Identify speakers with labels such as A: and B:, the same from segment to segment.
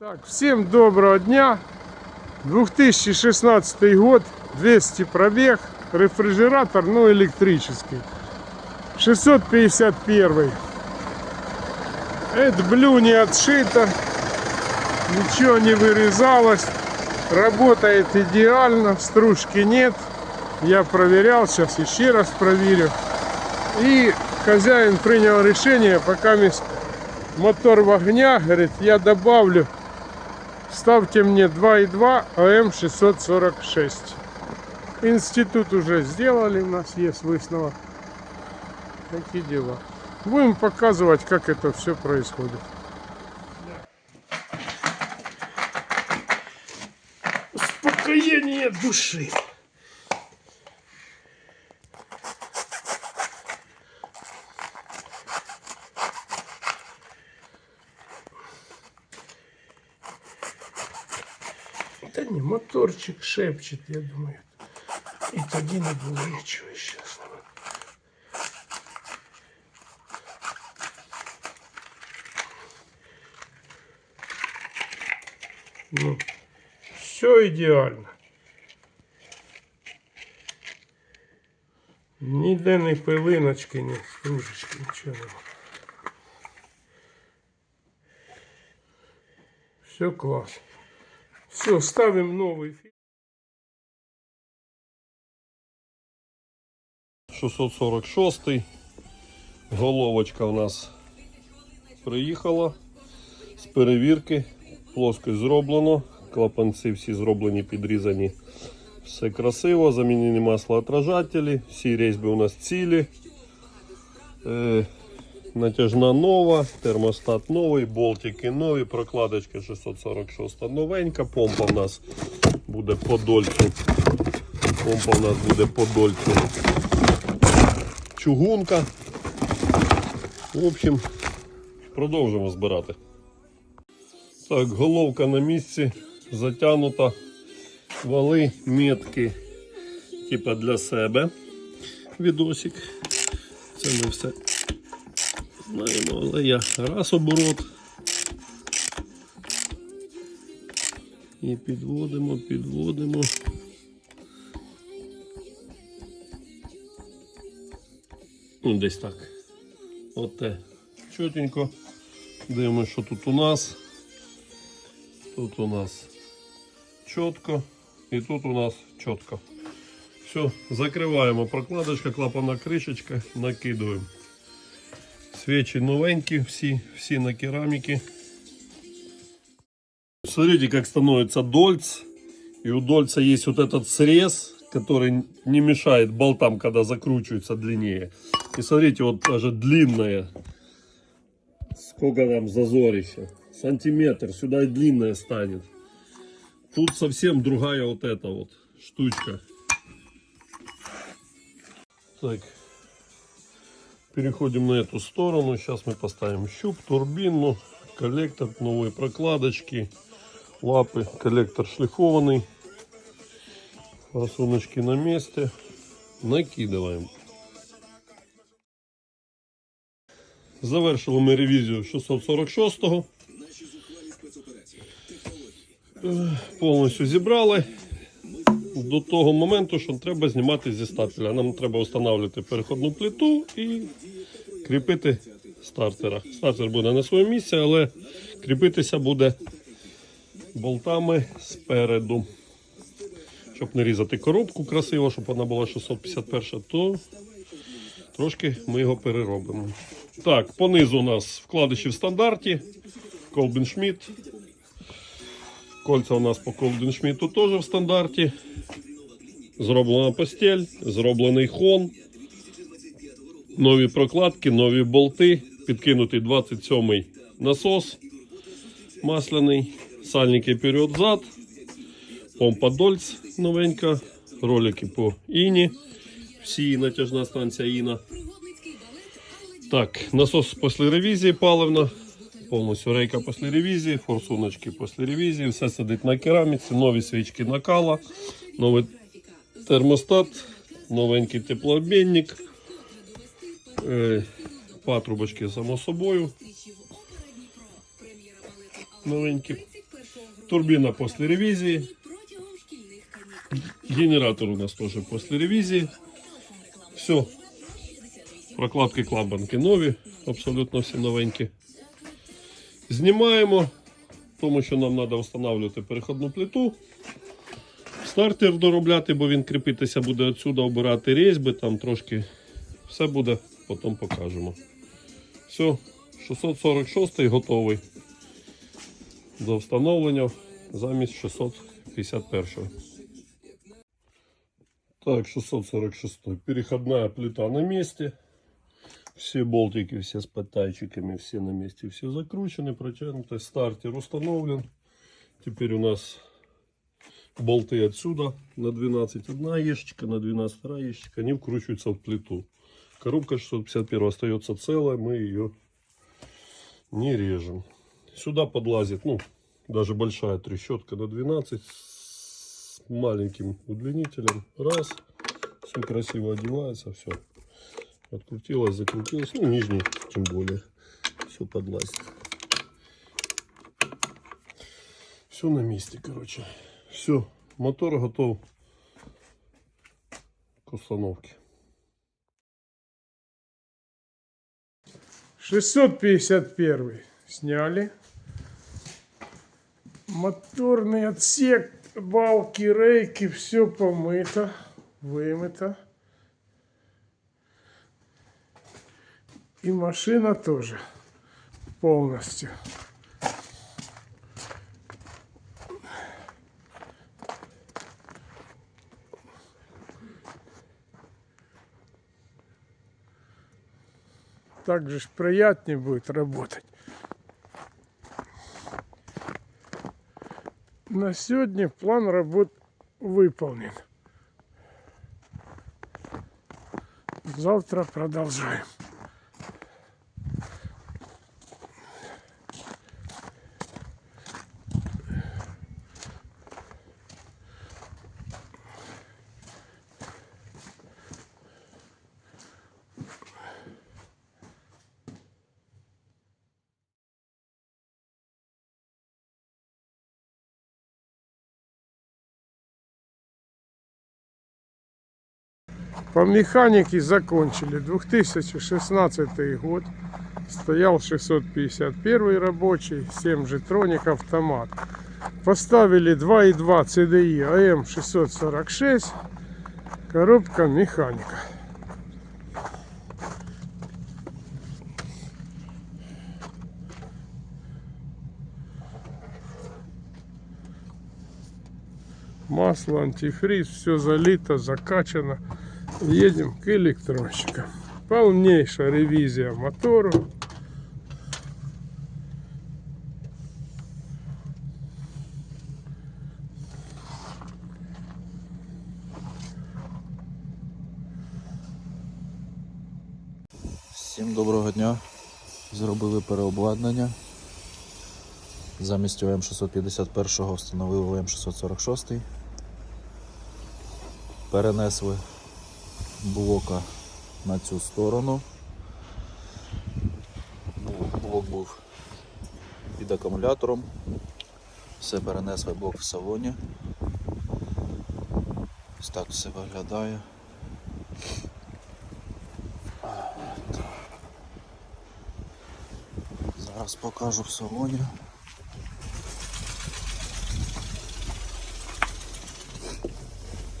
A: Так, всем доброго дня. 2016 год, 200 пробег, рефрижератор, ну электрический. 651. Это блю не отшито, ничего не вырезалось, работает идеально, стружки нет. Я проверял, сейчас еще раз проверю. И хозяин принял решение, пока мотор в огня, говорит, я добавлю Ставьте мне 2,2 АМ 646. Институт уже сделали, у нас есть выставок. Такие дела. Будем показывать, как это все происходит. Успокоение души. моторчик шепчет, я думаю. І тоді не було нічого щас. Ну, все ідеально. Ніде ні пилиночки, ні стружечки, нічого немає. Все классно. Все, ставим новый фильм.
B: 646 головочка у нас приїхала з перевірки. Плоскость зроблено, клапанці всі зроблені, підрізані. Все красиво, замінені маслоотражателі, всі різьби у нас цілі. Натяжна нова, термостат новий, болтики нові, прокладочка 646 новенька, помпа у нас буде по дольцю. Помпа у нас буде по дольцю чугунка. В общем, продовжимо збирати. Так, головка на місці затягнута. Вали метки, типа для себе. Відосик. Це ми все знаємо, але я раз оборот. І підводимо, підводимо. Ну, десь так. Оте. Чотенько. Дивимося, що тут у нас. Тут у нас чітко. І тут у нас чітко. Все, закриваємо прокладочка, клапана кришечка, накидуємо. Свечи новенькі, всі, всі на кераміки. Смотрите, как становится дольц. И у дольца есть вот этот срез, который не мешает болтам, когда закручивается длиннее. И смотрите, вот даже длинная. Сколько там зазорище. Сантиметр. Сюда и длинная станет. Тут совсем другая вот эта вот штучка. Так. Переходим на эту сторону. Сейчас мы поставим щуп, турбину, коллектор, новые прокладочки, лапы, коллектор шлифованный. Форсуночки на месте. Накидываем. Завершили ми ревізію 646-го. Е, Повністю зібрали до того моменту, що треба знімати зі стартера. Нам треба встановлювати переходну плиту і кріпити стартера. Стартер буде на своєму місці, але кріпитися буде болтами спереду. Щоб не різати коробку красиво, щоб вона була 651, то трошки ми його переробимо. Так, понизу у нас вкладиші в стандарті. Колбін Шмідт. Кольця у нас по Колбін Шмідту теж в стандарті. Зроблена постель, зроблений хон. Нові прокладки, нові болти. Підкинутий 27-й насос масляний. Сальники вперед-зад. Помпа Дольц новенька. Ролики по Іні. Всі натяжна станція Іна. Так, насос після ревізії паливна. Повністю рейка після ревізії, форсуночки після ревізії, все сидить на кераміці, нові свічки накала, новий термостат, новенький теплообмінник, е, патрубочки само собою. Новенькі. Турбина после ревизии. Генератор у нас тоже после ревизии. Все. Прокладки клапанки нові, абсолютно всі новенькі. Знімаємо, тому що нам треба встановлювати переходну плиту. Стартер доробляти, бо він кріпитися буде отсюда, обирати різьби, там трошки все буде, потім покажемо. Все, 646 готовий до встановлення замість 651. Так, 646. Переходная плита на месте. Все болтики, все с подтайчиками, все на месте, все закручены, протянуты. Стартер установлен. Теперь у нас болты отсюда на 12 одна ящичка, на 12 вторая ящичка. Они вкручиваются в плиту. Коробка 651 остается целая, мы ее не режем. Сюда подлазит, ну, даже большая трещотка на 12 с маленьким удлинителем. Раз, все красиво одевается, все. Открутилось, закрутилось, ну, нижний тем более. Все подлазит. Все на месте, короче. Все, мотор готов к установке.
A: 651 сняли. Моторный отсек, балки, рейки, все помыто, вымыто. И машина тоже полностью. Так же приятнее будет работать. На сегодня план работ выполнен. Завтра продолжаем. По механике закончили 2016 год. Стоял 651 рабочий, 7 жетроник автомат. Поставили 2.2 CDI AM 646. Коробка механика. Масло, антифриз, все залито, закачано. Едем к электронщикам. Полнейшая ревизия мотору.
C: Всім доброго дня. Зробили переобладнання. Замість ОМ 651 встановили ОМ 646. Перенесли блока на цю сторону. Блок- був під акумулятором. Все перенесли блок в салоні. Ось так все виглядає. Зараз покажу в салоні.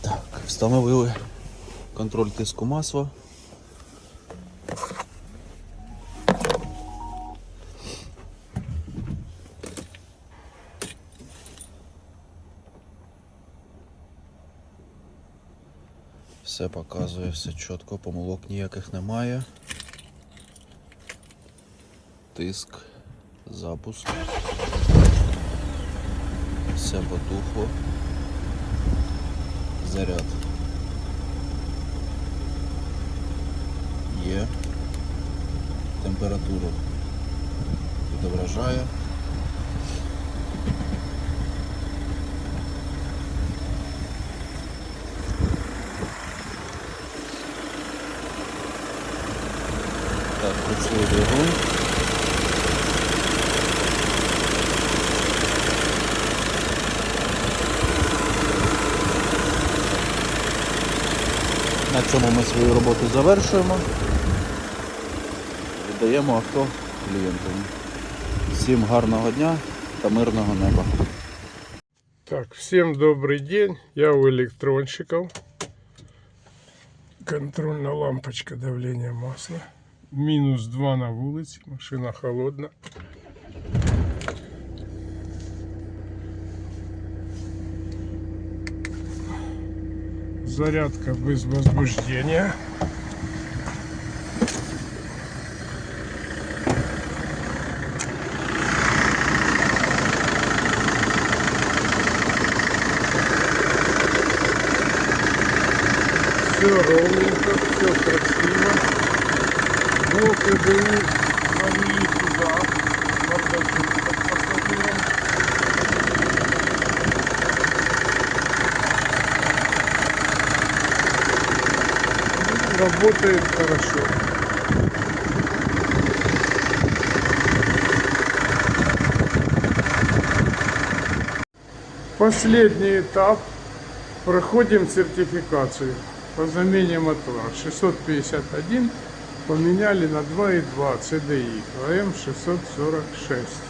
C: Так, встановили контроль тиску масла. Все показує, все чітко, помилок ніяких немає. Тиск, запуск. Все потухло. Заряд. температуру відображає. Так, працює. На цьому ми свою роботу завершуємо. Віддаємо авто клієнтам. Всім гарного дня та мирного неба.
A: Так, всем добрый день. Я у электронщиков. Контрольная лампочка давления масла. Минус 2 на вулиці. Машина холодна. Зарядка без возбуждения. Все ровненько, все красиво. Блоки БУ навели туда. Бардачок под пассажиром. Работает хорошо. Последний этап. Проходим сертификацию по замене мотора. 651 поменяли на 2.2 CDI АМ 646.